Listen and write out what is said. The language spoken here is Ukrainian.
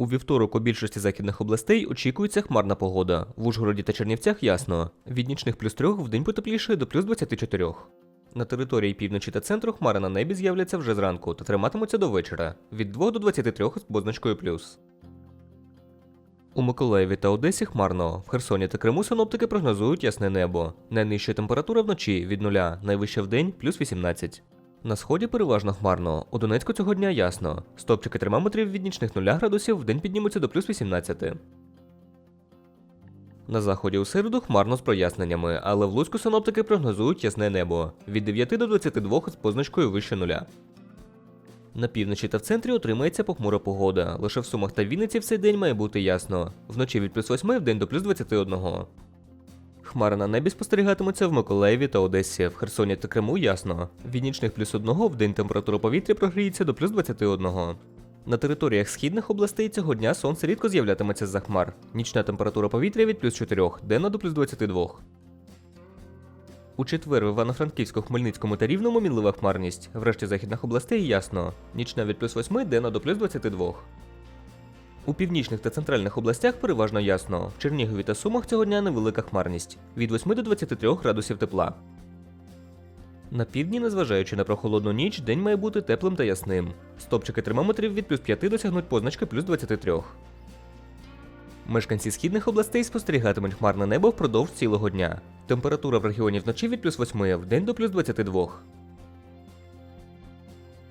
У вівторок у більшості західних областей очікується хмарна погода. В Ужгороді та Чернівцях ясно. Від нічних плюс 3 в день потепліше до плюс 24. На території півночі та центру хмари на небі з'являться вже зранку та триматимуться до вечора від 2 до 23 з позначкою плюс. У Миколаєві та Одесі хмарно. В Херсоні та Криму синоптики прогнозують ясне небо. Найнижча температура вночі від 0, найвища в день плюс 18. На сході переважно хмарно. У Донецьку цього дня ясно. Стопчики термометрів від нічних 0 градусів в день піднімуться до плюс 18. На заході у середу хмарно з проясненнями, але в Луцьку синоптики прогнозують ясне небо від 9 до 22 з позначкою вище нуля. На півночі та в центрі отримається похмура погода. Лише в Сумах та Вінниці в цей день має бути ясно. Вночі від плюс 8 в день до плюс 21. Хмари на небі спостерігатимуться в Миколаєві та Одесі, в Херсоні та Криму ясно. Від нічних плюс 1 в день температура повітря прогріється до плюс 21. На територіях східних областей цього дня сонце рідко з'являтиметься з-за хмар. Нічна температура повітря від плюс 4, денна до плюс 22. У четвер в Івано-Франківську, Хмельницькому та Рівному мінлива хмарність. Врешті західних областей ясно. Нічна від плюс 8, денна до плюс 22. У північних та центральних областях переважно ясно. В Чернігові та Сумах цього дня невелика хмарність від 8 до 23 градусів тепла. На півдні, незважаючи на прохолодну ніч, день має бути теплим та ясним. Стопчики термометрів від плюс 5 досягнуть позначки плюс 23. Мешканці східних областей спостерігатимуть хмарне небо впродовж цілого дня. Температура в регіоні вночі від плюс 8 в день до плюс 22.